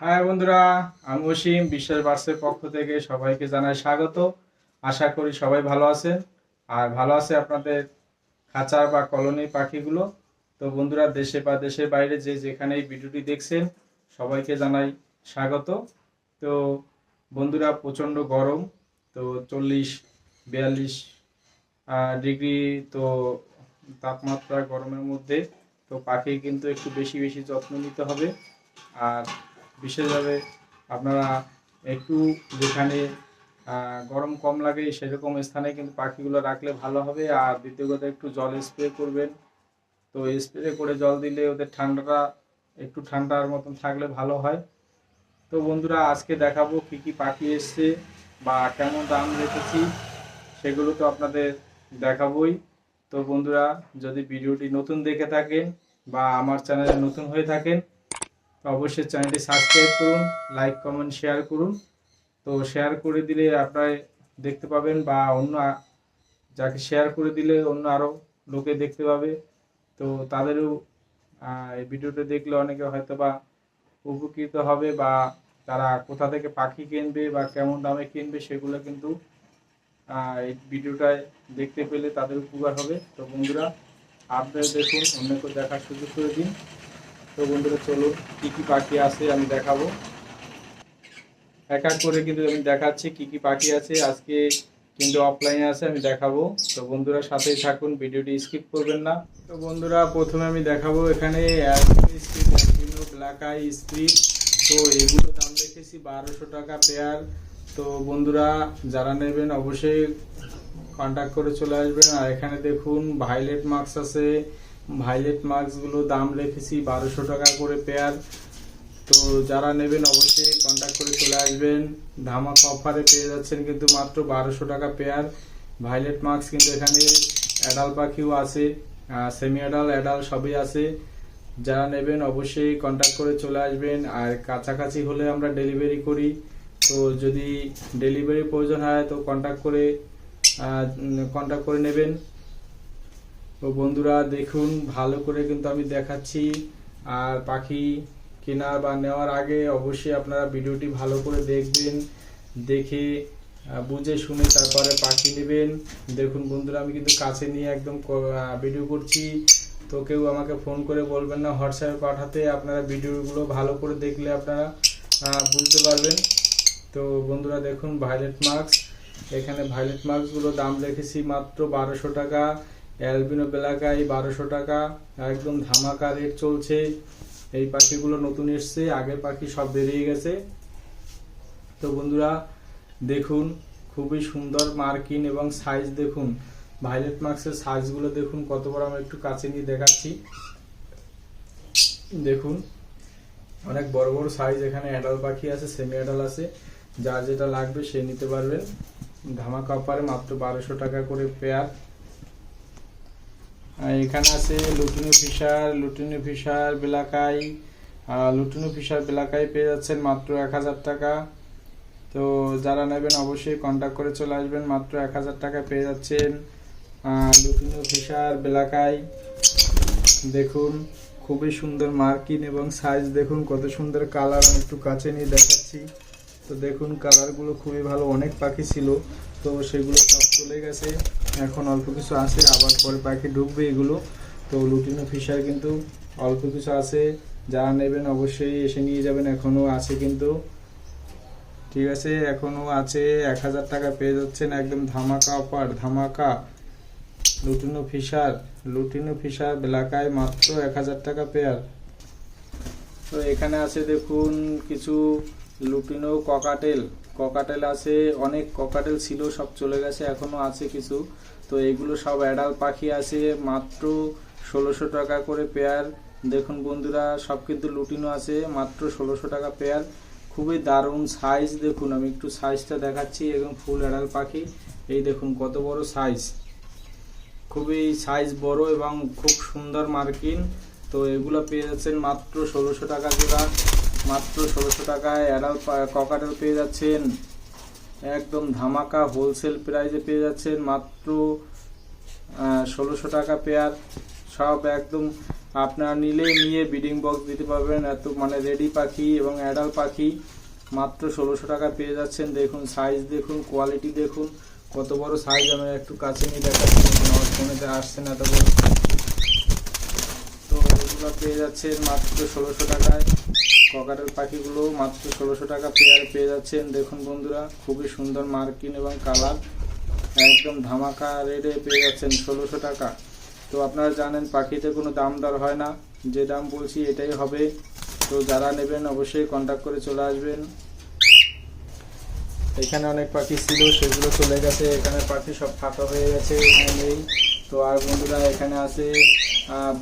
হ্যাঁ বন্ধুরা, আমি অসীম বিশ্বাস বার্সের পক্ষ থেকে সবাইকে জানাই স্বাগত। আশা করি সবাই ভালো আছেন। আর ভালো আছে আপনাদের খাঁচার বা কলোনি পাখিগুলো। তো বন্ধুরা, দেশে বা দেশের বাইরে যে যেখানে এই ভিডিওটি দেখছেন, সবাইকে জানাই স্বাগত। তো বন্ধুরা, প্রচণ্ড গরম, তো চল্লিশ, বিয়াল্লিশ ডিগ্রি, তো তাপমাত্রা গরমের মধ্যে, তো পাখি কিন্তু একটু বেশি বেশি যত্ন নিতে হবে। আর বিশেষভাবে আপনারা একটু যেখানে গরম কম লাগে সেরকম স্থানে কিন্তু পাখিগুলো রাখলে ভালো হবে। আর দ্বিতীয় কথা, একটু জল স্প্রে করবেন। তো স্প্রে করে জল দিলে ওদের ঠান্ডাটা একটু ঠান্ডার মতন থাকলে ভালো হয়। তো বন্ধুরা, আজকে দেখাবো কি কি পাখি এসছে বা কেমন দাম রেখেছি, সেগুলো তো আপনাদের দেখাবোই। তো বন্ধুরা, যদি ভিডিওটি নতুন দেখে থাকেন বা আমার চ্যানেলে নতুন হয়ে থাকেন অবশ্যই চ্যানেলটি সাবস্ক্রাইব করুন লাইক কমেন্ট শেয়ার করুন। তো শেয়ার করে দিলে আপনারা দেখতে পাবেন বা অন্য যাকে শেয়ার করে দিলে অন্য আরও লোকে দেখতে পাবে। তো তাদেরও এই ভিডিওটা দেখলে অনেকে হয়তো বা উপকৃত হবে বা তারা কোথা থেকে পাখি কিনবে বা কেমন দামে কিনবে সেগুলো কিন্তু এই ভিডিওটায় দেখতে পেলে তাদের উপকার হবে। তো বন্ধুরা, আপনারা দেখুন, অন্যকে দেখার সুযোগ করে দিন। তো বন্ধুরা চলুন কি কি পাখি আছে আমি দেখাবো। এক এক করে কিন্তু আমি দেখাচ্ছি কি কি পাখি আছে। আজকে কিন্তু অফলাইনে আছে, আমি দেখাবো। তো বন্ধুরা, সাথেই থাকুন, ভিডিওটি স্কিপ করবেন না। তো বন্ধুরা, প্রথমে আমি দেখাবো এখানে ব্ল্যাক আই স্প্রিট তো এগুলো দাম রেখেছি বারোশো টাকা পেয়ার তো বন্ধুরা, যারা নেবেন অবশ্যই কন্ট্যাক্ট করে চলে আসবেন। আর এখানে দেখুন ভাইলেট মার্কস আছে। ভাইলেট মাস্কগুলো দাম রেখেছি বারোশো টাকা করে পেয়ার তো যারা নেবেন অবশ্যই কন্ট্যাক্ট করে চলে আসবেন। ধামাকা অফারে পেয়ে যাচ্ছেন কিন্তু মাত্র বারোশো টাকা পেয়ার ভাইলেট মাস্ক কিন্তু এখানে অ্যাডাল পাখিও আছে সেমি অ্যাডাল অ্যাডাল সবই আছে। যারা নেবেন অবশ্যই কন্ট্যাক্ট করে চলে আসবেন। আর কাছাকাছি হলে আমরা ডেলিভারি করি। তো যদি ডেলিভারি প্রয়োজন হয় তো কন্ট্যাক্ট করে কন্ট্যাক্ট করে নেবেন। তো বন্ধুরা দেখুন, ভালো করে কিন্তু আমি দেখাচ্ছি। আর পাখি কেনার বা নেওয়ার আগে অবশ্যই আপনারা ভিডিওটি ভালো করে দেখবেন, দেখে বুঝে শুনে তারপরে পাখি নেবেন। দেখুন বন্ধুরা, আমি কিন্তু কাছে নিয়ে একদম ভিডিও করছি। তো কেউ আমাকে ফোন করে বলবেন না, হোয়াটসঅ্যাপে পাঠাতে। আপনারা ভিডিওগুলো ভালো করে দেখলে আপনারা বুঝতে পারবেন। তো বন্ধুরা দেখুন ভাইলেট মার্কস এখানে ভাইলেট মার্কসগুলো দাম রেখেছি মাত্র বারোশো টাকা। অ্যালবিনো বেলাকাই বারোশো টাকা, একদম ধামাকা রেট চলছে। এই পাখিগুলো নতুন এসছে, আগের পাখি সব বেরিয়ে গেছে। তো বন্ধুরা, দেখুন, খুবই সুন্দর মার্কিন এবং সাইজ দেখুন। ভাইলেট মার্কসের সাইজগুলো দেখুন, কত বড় আমি একটু কাছে নিয়ে দেখাচ্ছি। দেখুন, অনেক বড় বড় সাইজ এখানে অ্যাডাল পাখি আছে সেমি অ্যাডাল আছে। যার যেটা লাগবে সে নিতে পারবেন। ধামাকা অফারে মাত্র বারোশো টাকা করে পেয়ার এখানে আছে লুটিনো ফিশার লুটিনো ফিশার বেলাকাই লুটিনো ফিশার বেলাকাই পেয়ে যাচ্ছেন মাত্র এক হাজার টাকা। তো যারা নেবেন অবশ্যই কন্ট্যাক্ট করে চলে আসবেন, মাত্র এক হাজার টাকা পেয়ে যাচ্ছেন লুটিনো ফিশার বেলাকাই। দেখুন, খুবই সুন্দর মার্কিন এবং সাইজ দেখুন কত সুন্দর কালার আমি একটু কাছে নিয়ে দেখাচ্ছি। তো দেখুন কালারগুলো খুবই ভালো। অনেক পাখি ছিল, তো সেগুলো সব চলে গেছে। এখন অল্প কিছু আছে, আবার পরে পাখি ঢুকবে এগুলো। তো লুটিনো ফিশার কিন্তু অল্প কিছু আছে, যারা নেবেন অবশ্যই এসে নিয়ে যাবেন, এখনও আছে কিন্তু। ঠিক আছে, এখনও আছে, এক হাজার টাকা পেয়ে যাচ্ছেন একদম ধামাকা অফার, ধামাকা। লুটিনো ফিশার লুটিনো ফিশার এলাকায় মাত্র এক হাজার টাকা পেয়ার। তো এখানে আছে দেখুন কিছু লুটিনো ককাটেল। ককাটেল আছে, অনেক ককাটেল ছিল, সব চলে গেছে, এখনও আছে কিছু। তো এগুলো সব অ্যাডাল পাখি আছে, মাত্র ষোলোশো টাকা করে পেয়ার। দেখুন বন্ধুরা, সব কিন্তু লুটিনো আছে, মাত্র ষোলোশো টাকা পেয়ার। খুবই দারুণ সাইজ দেখুন, আমি একটু সাইজটা দেখাচ্ছি এবং ফুল অ্যাডাল পাখি। এই দেখুন, কত বড় সাইজ খুবই সাইজ বড় এবং খুব সুন্দর মার্কিন। তো এগুলো পেয়ে যাচ্ছেন মাত্র ষোলোশো টাকা জোড়া। মাত্র ষোলোশো টাকায় অ্যাডাল ককাটেল পেয়ে যাচ্ছেন। একদম ধামাকা হোলসেল প্রাইসে পেয়ে যাচ্ছেন মাত্র ষোলোশো টাকা পেয়ার। সব একদম আপনারা নিলে নিয়ে বিডিং বক্স দিতে পারবেন। এত মানে রেডি পাখি এবং অ্যাডাল পাখি মাত্র ষোলোশো টাকা পেয়ে যাচ্ছেন। দেখুন সাইজ দেখুন কোয়ালিটি দেখুন। কত বড় সাইজ আমি একটু কাছে নিয়ে দেখাচ্ছি। আমার ফোনেতে আসছে না বড় তো এগুলো পেয়ে যাচ্ছেন মাত্র ষোলোশো টাকায়। ককাটের পাখিগুলো মাত্র ষোলোশো টাকা পেয়ারে পেয়ে যাচ্ছেন। দেখুন বন্ধুরা, খুবই সুন্দর মার্কিন এবং কালার, একদম ধামাকা রেটে পেয়ে যাচ্ছেন ষোলোশো টাকা। তো আপনারা জানেন, পাখিতে কোনো দাম দর হয় না। যে দাম বলছি এটাই হবে। তো যারা নেবেন অবশ্যই কন্ট্যাক্ট করে চলে আসবেন। এখানে অনেক পাখি ছিল, সেগুলো চলে গেছে। এখানে পাখি সব ফাঁকা হয়ে গেছে, এখানে নেই। তো আর বন্ধুরা, এখানে আছে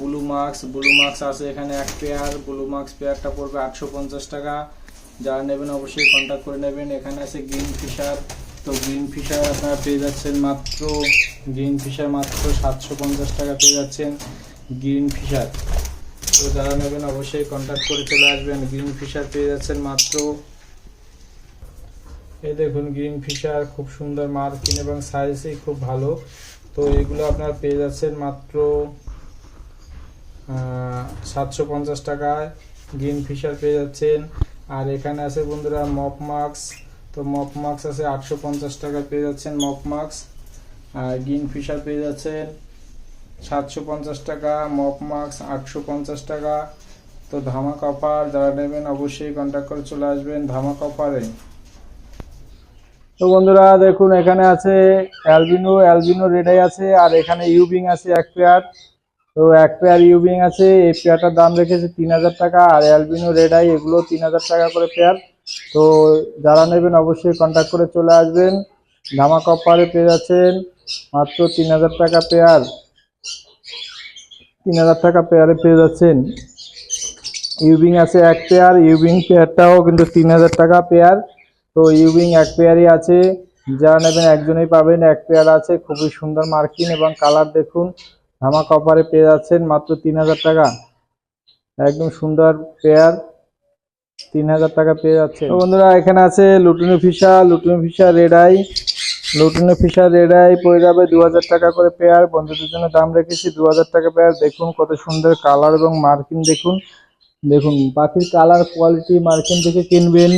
ব্লু মার্কস ব্লু মার্কস আছে এখানে এক পেয়ার ব্লু মার্কস পেয়ারটা পড়বে আটশো পঞ্চাশ টাকা। যারা নেবেন অবশ্যই কন্ট্যাক্ট করে নেবেন। এখানে আছে গ্রিন ফিশার তো গ্রিন ফিশার আপনারা পেয়ে যাচ্ছেন মাত্র গ্রিন ফিশার মাত্র সাতশো পঞ্চাশ টাকা পেয়ে যাচ্ছেন গ্রিন ফিশার তো যারা নেবেন অবশ্যই কন্ট্যাক্ট করে চলে আসবেন। গ্রিন ফিশার পেয়ে যাচ্ছেন মাত্র। এই দেখুন গ্রিন ফিশার খুব সুন্দর মার্কিন এবং সাইজে খুব ভালো। তো এগুলো আপনার পেয়ে যাচ্ছেন মাত্র সাতশো পঞ্চাশ টাকায় গ্রিন ফিশার পেয়ে যাচ্ছেন। আর এখানে আছে বন্ধুরা মপ মার্কস তো মপ মার্কস আছে আটশো পঞ্চাশ টাকা পেয়ে যাচ্ছেন মপ মার্কস আর গ্রিন ফিশার পেয়ে যাচ্ছেন সাতশো পঞ্চাশ টাকা, মপ মার্কস আটশো পঞ্চাশ টাকা। তো ধামাক অফার, যারা নেবেন অবশ্যই কন্ট্যাক্ট করে চলে আসবেন ধামাক অফারে। তো বন্ধুরা দেখুন, এখানে আছে অ্যালবিনো অ্যালবিনো রেডাই আছে, আর এখানে ইউবিং আছে এক পেয়ার। তো এক পেয়ার ইউবিং আছে, এই পেয়ারটার দাম রেখেছে তিন হাজার টাকা, আর অ্যালবিনো রেডাই এগুলো তিন হাজার টাকা করে পেয়ার তো যারা নেবেন অবশ্যই কন্ট্যাক্ট করে চলে আসবেন। ধামাক অফারে পেয়ে যাচ্ছেন মাত্র তিন হাজার টাকা পেয়ার তিন হাজার টাকা পেয়ারে পেয়ে যাচ্ছেন। ইউবিং আছে এক পেয়ার ইউবিং পেয়ারটাও কিন্তু তিন হাজার টাকা পেয়ার তো ইউবিং এক পেয়ারই আছে। যারা নেবেন একজনেই পাবেন, এক পেয়ার আছে। খুবই সুন্দর মার্কিন এবং কালার দেখুন। ধামাক অফারে পেয়ে যাচ্ছেন মাত্র তিন হাজার টাকা। একদম সুন্দর পেয়ার তিন হাজার টাকা পেয়ে যাচ্ছে বন্ধুরা, এখানে আছে lutino fischer lutino fischer red eye lutino রেড়াই red পড়ে যাবে দু হাজার টাকা করে পেয়ার। বন্ধুদের জন্য দাম রেখেছি দু হাজার টাকা পেয়ার। দেখুন কত সুন্দর কালার এবং মার্কিন দেখুন। দেখুন, পাখির কালার কোয়ালিটি মার্কিন দেখে কিনবেন।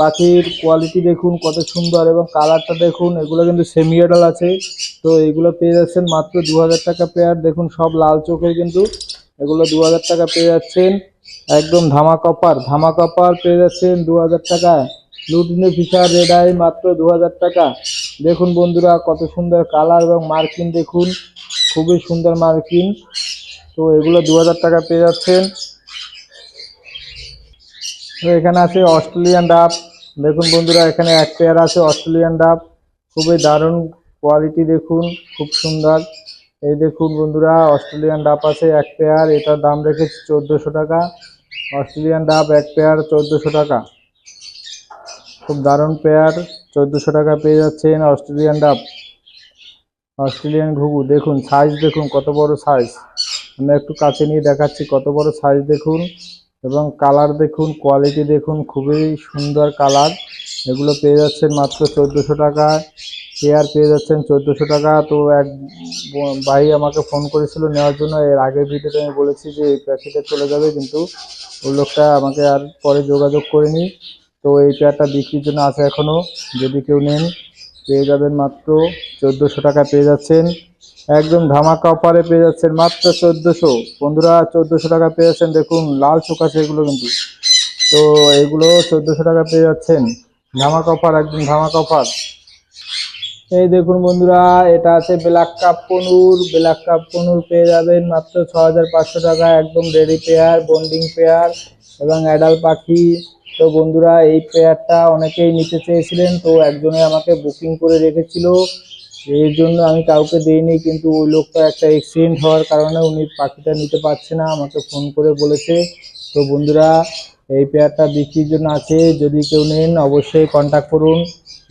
পাখির কোয়ালিটি দেখুন কত সুন্দর এবং কালারটা দেখুন, এগুলো কিন্তু সেমি আছে। তো এগুলো পেয়ে যাচ্ছেন মাত্র দু হাজার টাকা পেয়ার দেখুন, সব লাল চোখের কিন্তু এগুলো দু হাজার টাকা পেয়ে যাচ্ছেন। একদম ধামা কপার ধামা কপার পেয়ে যাচ্ছেন দু হাজার টাকায় লুটিনে ফিশার রেড আই মাত্র দু হাজার টাকা। দেখুন বন্ধুরা, কত সুন্দর কালার এবং মার্কিন দেখুন। খুবই সুন্দর মার্কিন। তো এগুলো দু হাজার টাকা পেয়ে যাচ্ছেন। এখানে আছে অস্ট্রেলিয়ান ডাব। দেখুন বন্ধুরা, এখানে এক পেয়ার আছে অস্ট্রেলিয়ান ডাব। খুবই দারুণ কোয়ালিটি দেখুন, খুব সুন্দর। এই দেখুন বন্ধুরা, অস্ট্রেলিয়ান ডাব আছে এক পেয়ার এটার দাম রেখেছি চোদ্দোশো টাকা। অস্ট্রেলিয়ান ডাব এক পেয়ার চোদ্দোশো টাকা। খুব দারুণ পেয়ার চোদ্দোশো টাকা পেয়ে যাচ্ছেন অস্ট্রেলিয়ান ডাব। অস্ট্রেলিয়ান ঘুঘু, দেখুন সাইজ দেখুন, কত বড় সাইজ আমি একটু কাছে নিয়ে দেখাচ্ছি, কত বড় সাইজ দেখুন। এবং কালার দেখুন কোয়ালিটি দেখুন, খুবই সুন্দর কালার এগুলো পেয়ে যাচ্ছেন মাত্র চোদ্দোশো টাকা চেয়ার পেয়ে যাচ্ছেন চোদ্দোশো টাকা। তো এক ভাই আমাকে ফোন করেছিল নেওয়ার জন্য। এর আগের ভিডিওতে আমি বলেছি যে এই প্যাকেটে চলে যাবে, কিন্তু ওই লোকটা আমাকে আর পরে যোগাযোগ করেনি। তো এই পেয়ারটা বিক্রির জন্য আছে এখনও যদি কেউ নেন, পেয়ে যাবেন মাত্র চোদ্দোশো টাকা পেয়ে যাচ্ছেন। একদম ধামাকা অফারে পেয়ে যাচ্ছেন মাত্র চোদ্দোশো। বন্ধুরা, চোদ্দোশো টাকা পেয়ে যাচ্ছেন। দেখুন, লাল আছে এগুলো কিন্তু। তো এগুলো চোদ্দোশো টাকা পেয়ে যাচ্ছেন। ধামাকা অফার, একদম ধামাকা অফার। এই দেখুন বন্ধুরা, এটা আছে ব্ল্যাক কাপ পনুর। ব্ল্যাক কাপ পনুর পেয়ে যাবেন মাত্র ছ হাজার পাঁচশো টাকা। একদম রেডি পেয়ার, বন্ডিং পেয়ার এবং অ্যাডাল পাখি। তো বন্ধুরা, এই পেয়ারটা অনেকেই নিতে চেয়েছিলেন। তো একজনে আমাকে বুকিং করে রেখেছিল। এর জন্য আমি কাউকে দিইনি, কিন্তু ওই লোকটা একটা অ্যাক্সিডেন্ট হওয়ার কারণে উনি পাখিটা নিতে পারছে না, আমাকে ফোন করে বলেছে। তো বন্ধুরা, এই পেয়ারটা বিক্রির জন্য আছে, যদি কেউ নেন অবশ্যই কন্ট্যাক্ট করুন।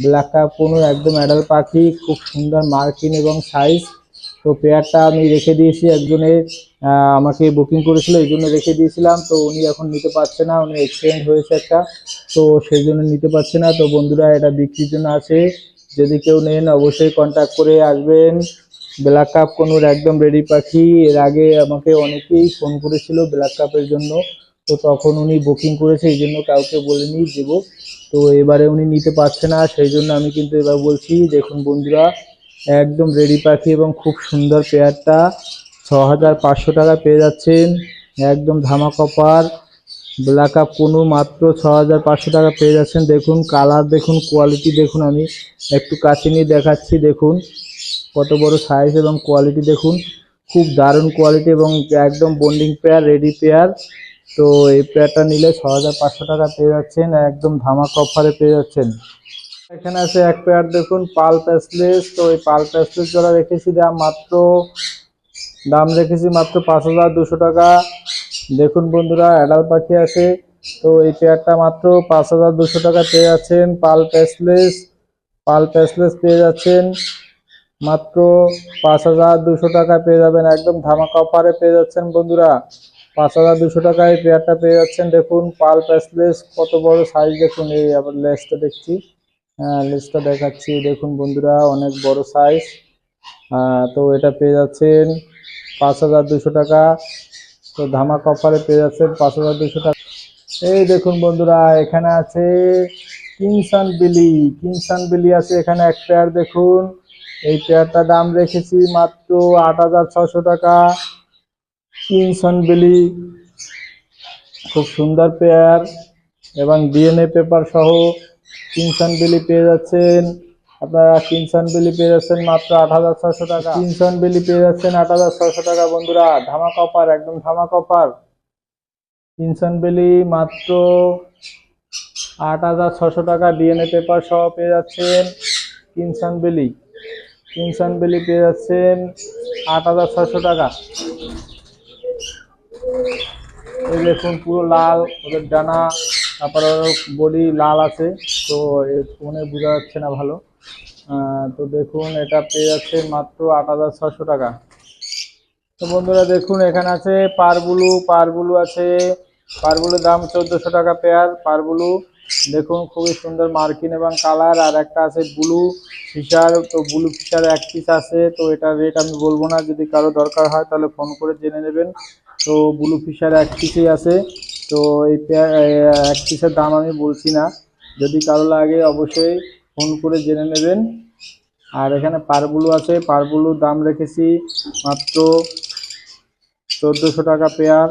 ব্ল্যাক কাপ কোনো একদম অ্যাডাল পাখি, খুব সুন্দর মার্কিন এবং সাইজ তো পেয়ারটা আমি রেখে দিয়েছি একজনের আমাকে বুকিং করেছিল, এই জন্য রেখে দিয়েছিলাম। তো উনি এখন নিতে পারছে না, উনি এক্সিডেন্ট হয়েছে একটা। তো সেই জন্য নিতে পারছে না। তো বন্ধুরা, এটা বিক্রির জন্য আছে। যদি কেউ নেন, অবশ্যই কন্ট্যাক্ট করে আসবেন। ব্ল্যাক কাপ কোনুর একদম রেডি পাখি। এর আগে আমাকে অনেকেই ফোন করেছিল ব্ল্যাক কাপের জন্য। তো তখন উনি বুকিং করেছে, এই জন্য কাউকে বলিনি দেব। তো এবারে উনি নিতে পারছে না, সেই জন্য আমি কিন্তু এবার বলছি, দেখুন বন্ধুরা, একদম রেডি পাখি এবং খুব সুন্দর পেয়ারটা ছ হাজার পাঁচশো টাকা পেয়ে যাচ্ছেন। একদম ধামা কপার ব্ল্যাক আপ কোনো মাত্র ছ হাজার পাঁচশো টাকা পেয়ে যাচ্ছেন। দেখুন কালার দেখুন কোয়ালিটি দেখুন আমি। একটু কাছে নিয়ে দেখাচ্ছি, দেখুন। কত বড় সাইজ এবং কোয়ালিটি দেখুন। খুব দারুণ কোয়ালিটি এবং একদম বন্ডিং পেয়ার রেডি পেয়ার তো এই পেয়ারটা নিলে ছ হাজার পাঁচশো টাকা পেয়ে যাচ্ছেন, একদম ধামাকা অফারে পেয়ে যাচ্ছেন। এখানে আছে এক পেয়ার দেখুন পাল প্যাসলেস তো এই পাল প্যাসলেস যারা রেখেছি দাম মাত্র দাম রেখেছি মাত্র পাঁচ হাজার দুশো টাকা। দেখুন বন্ধুরা, অ্যাডাল পাখি আছে। তো এই পেয়ারটা মাত্র পাঁচ হাজার দুশো টাকা পেয়ে যাচ্ছেন। পাল প্যাসলেস পাল প্যাসলেস পেয়ে যাচ্ছেন। মাত্র পাঁচ হাজার দুশো টাকা পেয়ে যাবেন। একদম ধামাকা অফারে পেয়ে যাচ্ছেন বন্ধুরা। পাঁচ হাজার দুশো টাকায় পেয়ারটা পেয়ে যাচ্ছেন। দেখুন, পাল প্যাসলেস, কত বড় সাইজ দেখুন। এই আবার লেসটা দেখছি। হ্যাঁ লেসটা দেখাচ্ছি। দেখুন বন্ধুরা, অনেক বড় সাইজ তো এটা পেয়ে যাচ্ছেন পাঁচ হাজার দুশো টাকা। তো ধামাকা অফারে পেয়ে যাচ্ছেন পাঁচ হাজার দুশো টাকা। এই দেখুন বন্ধুরা, এখানে আছে কিংসান বিলি কিংসান বিলি আছে এখানে এক পেয়ার দেখুন। এই পেয়ারটা দাম রেখেছি মাত্র আট হাজার ছশো টাকা। কিংসন বিলি খুব সুন্দর পেয়ার এবং ডিএনএ পেপার সহ কিংসন বিলি পেয়ে যাচ্ছেন। আপনারা কিংসন বিলি পেয়ে যাচ্ছেন মাত্র আট হাজার ছশো টাকা। কিংসন বিলি পেয়ে যাচ্ছেন আট হাজার ছশো টাকা, বন্ধুরা। ধামাকা অফার, একদম ধামাকা অফার। কিংসন বিলি মাত্র আট হাজার ছশো টাকা। ডিএনএ পেপার সহ পেয়ে যাচ্ছেন কিংসন বিলি। কিংসন বিলি পেয়ে যাচ্ছেন আট হাজার ছশো টাকা। এই দেখুন, পুরো লাল, ওদের ডানা, তারপরে বডি লাল আছে, তো ফোনে বোঝা যাচ্ছে না ভালো। তো দেখুন, এটা পেয়ে যাচ্ছে মাত্র আট টাকা। তো বন্ধুরা, দেখুন, এখানে আছে পারবুলু পারবুলু আছে পারবুলুর দাম চোদ্দোশো টাকা পেয়ার পারবুলু দেখুন, খুবই সুন্দর মার্কিন এবং কালার, আর একটা আছে ব্লু ফিশার তো ব্লু ফিশার এক পিস আছে, তো এটা রেট আমি বলব না, যদি কারও দরকার হয়, তাহলে ফোন করে জেনে নেবেন। তো ব্লু ফিশার এক পিসই আছে, তো এই এক পিসের দাম আমি বলছি না। যদি কারও লাগে, অবশ্যই ফোন করে জেনে নেবেন। আর এখানে পারবুলু আছে, পারবুলুর দাম রেখেছি মাত্র চোদ্দোশো টাকা পেয়ার।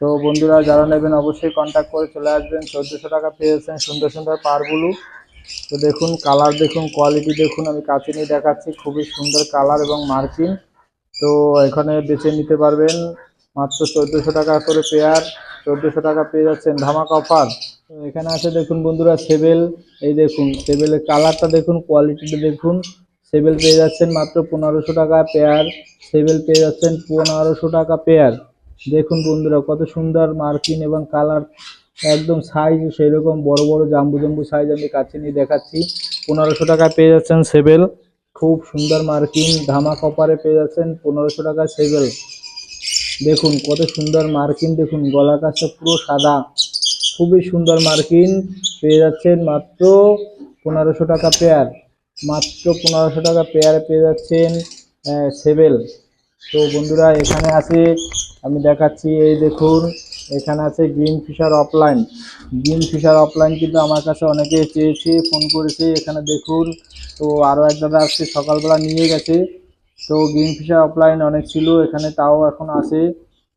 তো বন্ধুরা, যারা নেবেন অবশ্যই কন্ট্যাক্ট করে চলে আসবেন। চোদ্দোশো টাকা পেয়েছেন সুন্দর সুন্দর পারবুলু। তো দেখুন কালার দেখুন কোয়ালিটি দেখুন, আমি কাছে নিয়ে দেখাচ্ছি, খুবই সুন্দর কালার এবং মার্কিং তো এখানে বেছে নিতে পারবেন মাত্র চোদ্দোশো টাকা করে পেয়ার। চোদ্দোশো টাকা পেয়ে যাচ্ছেন ধামাকা অফার এখানে আছে দেখুন বন্ধুরা সেবেল, এই দেখুন, সেবেলের কালারটা দেখুন, কোয়ালিটিটা দেখুন। সেবেল পেয়ে যাচ্ছেন মাত্র পনেরোশো টাকা পেয়ার, সেবেল পেয়ে যাচ্ছেন পনেরোশো টাকা পেয়ার। দেখুন বন্ধুরা কত সুন্দর মার্কিন এবং কালার, একদম সাইজ সেই রকম বড় বড় জাম্বু জাম্বু সাইজ আমি কাছে নিয়ে দেখাচ্ছি। পনেরোশো টাকা পেয়ে যাচ্ছেন সেবেল, খুব সুন্দর মার্কিন ধামা কপারে পেয়ে যাচ্ছেন পনেরোশো টাকা সেবেল। দেখুন কত সুন্দর মার্কিন, দেখুন গলা কাছে পুরো সাদা। খুবই সুন্দর মার্কিন, পেয়ে যাচ্ছেন মাত্র পনেরোশো টাকা পেয়ার। মাত্র পনেরোশো টাকা পেয়ার পেয়ে যাচ্ছেন সেবেল তো বন্ধুরা, এখানে আছে, আমি দেখাচ্ছি, এই দেখুন, এখানে আছে green fischer opaline. Green fischer opaline কিন্তু আমার কাছে অনেকে চেয়েছে, ফোন করেছে, এখানে দেখুন। তো আরও এক দাদা আজকে সকালবেলা নিয়ে গেছে। তো গ্রিন ফিশার অফলাইন অনেক ছিল, এখানে তাও এখন আছে।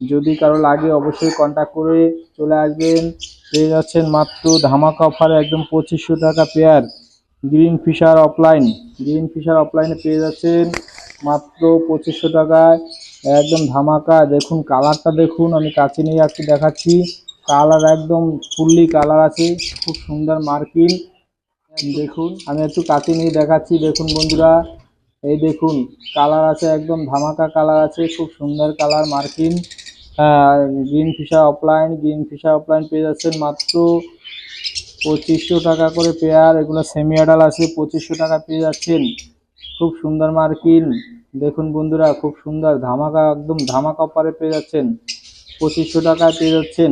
যদি কারও লাগে অবশ্যই কন্ট্যাক্ট করে চলে আসবেন। পেয়ে যাচ্ছেন মাত্র ধামাকা অফারে একদম পঁচিশশো টাকা pair green fischer opaline green fischer অফলাইনে পেয়ে যাচ্ছেন মাত্র পঁচিশশো টাকায়। একদম ধামাকা। দেখুন কালারটা দেখুন, আমি কাছে নিয়ে যাচ্ছি, দেখাচ্ছি। কালার একদম ফুললি কালার আছে, খুব সুন্দর মার্কিন দেখুন, আমি একটু কাছে নিয়ে দেখাচ্ছি, দেখুন বন্ধুরা। এই দেখুন কালার আছে, একদম ধামাকা কালার আছে, খুব সুন্দর কালার মার্কিন green fischer opaline green fischer opaline পেয়ে যাচ্ছেন মাত্র পঁচিশশো টাকা করে পেয়ার এগুলো সেমি আডাল আছে, পঁচিশশো টাকা পেয়ে যাচ্ছেন। খুব সুন্দর মার্কিন। দেখুন বন্ধুরা, খুব সুন্দর। ধামাকা, একদম ধামাকা অফারে পেয়ে যাচ্ছেন। পঁচিশশো টাকা পেয়ে যাচ্ছেন।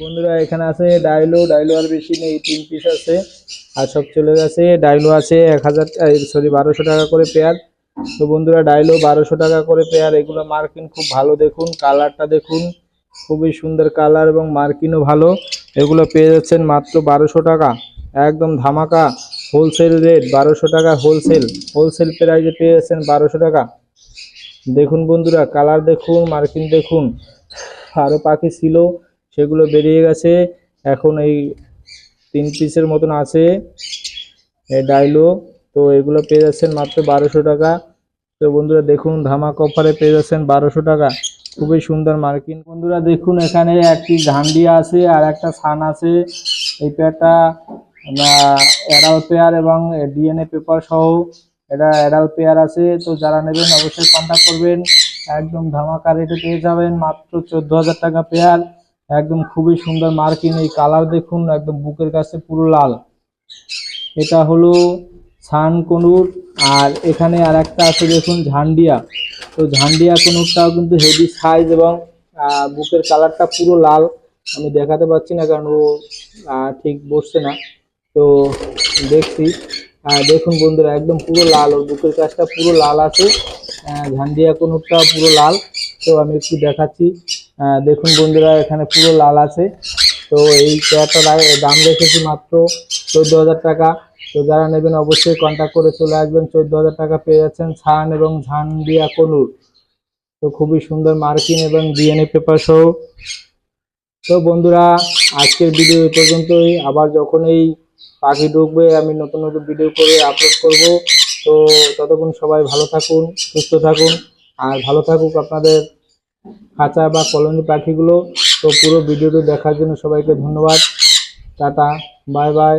বন্ধুরা, এখানে আছে ডাইলো ডাইলো আর বেশি নেই, তিন পিস আছে। আর সব চলে গেছে। ডাইলো আছে এক হাজার সরি বারোশো টাকা করে পেয়ার তো বন্ধুরা, ডাইলো বারোশো টাকা করে পেয়ার এগুলো মার্কিন খুব ভালো দেখুন, কালারটা দেখুন, খুবই সুন্দর কালার এবং মার্কিনও ভালো। এগুলো পেয়ে যাচ্ছেন মাত্র বারোশো টাকা, একদম ধামাকা হোলসেল রেট বারোশো টাকা হোলসেল হোলসেল প্রাইসে পেয়ে যাচ্ছেন বারোশো টাকা। দেখুন বন্ধুরা, কালার দেখুন, মার্কিন দেখুন আরও পাখি ছিল, সেগুলো বেরিয়ে গেছে, এখন এই তিন পিসের মতন আছে ডাইলো। তো এগুলো পেয়ে যাচ্ছেন মাত্র বারোশো টাকা। তো বন্ধুরা দেখুন, ধামাক অফারে পেয়ে যাচ্ছেন বারোশো টাকা। খুবই সুন্দর মার্কিন। বন্ধুরা দেখুন, এখানে একটি ঝান্ডিয়া আছে আর একটা সান আছে। এই পেয়ারটা অ্যাডাল পেয়ার এবং ডিএনএ পেপার সহ এটা অ্যাডাল পেয়ার আছে। তো যারা নেবেন অবশ্যই কন্ট্যাক্ট করবেন। একদম ধামাকা রেটে পেয়ে যাবেন মাত্র চোদ্দ হাজার টাকা পেয়ার। একদম খুবই সুন্দর মার্কিন। এই কালার দেখুন, একদম বুকের কাছে পুরো লাল। এটা হলো সান কনুর আর এখানে আর একটা আছে দেখুন, ঝান্ডিয়া। তো ঝান্ডিয়া কনুরটাও কিন্তু হেভি সাইজ এবং বুকের কালারটা পুরো লাল। আমি দেখাতে পাচ্ছি না কারণ ও ঠিক বসছে না। তো দেখছি। দেখুন বন্ধুরা, একদম পুরো লাল। ওর বুকের কাছটা পুরো লাল আছে। ঝান্ডিয়া কনুরটাও পুরো লাল। তো আমি একটু দেখাচ্ছি। দেখুন বন্ধুরা, এখানে পুরো লাল আছে। তো এই চেয়ারটার দাম রেখেছি মাত্র চোদ্দ হাজার টাকা। তো যারা নেবেন অবশ্যই কন্ট্যাক্ট করে চলে আসবেন। চোদ্দ হাজার টাকা পেয়ে যাচ্ছেন ছান এবং ঝান্ডিয়া কনুর তো খুবই সুন্দর মার্কিন এবং ডিএনএ পেপার সহ। তো বন্ধুরা, আজকের ভিডিও এই পর্যন্তই। আবার যখন এই পাখি ঢুকবে, আমি নতুন নতুন ভিডিও করে আপলোড করব। তো ততক্ষণ সবাই ভালো থাকুন, সুস্থ থাকুন। আর ভালো থাকুক আপনাদের খাঁচা বা কলোনি পাখিগুলো। তো পুরো ভিডিওটি দেখার জন্য সবাইকে ধন্যবাদ। Tata bye bye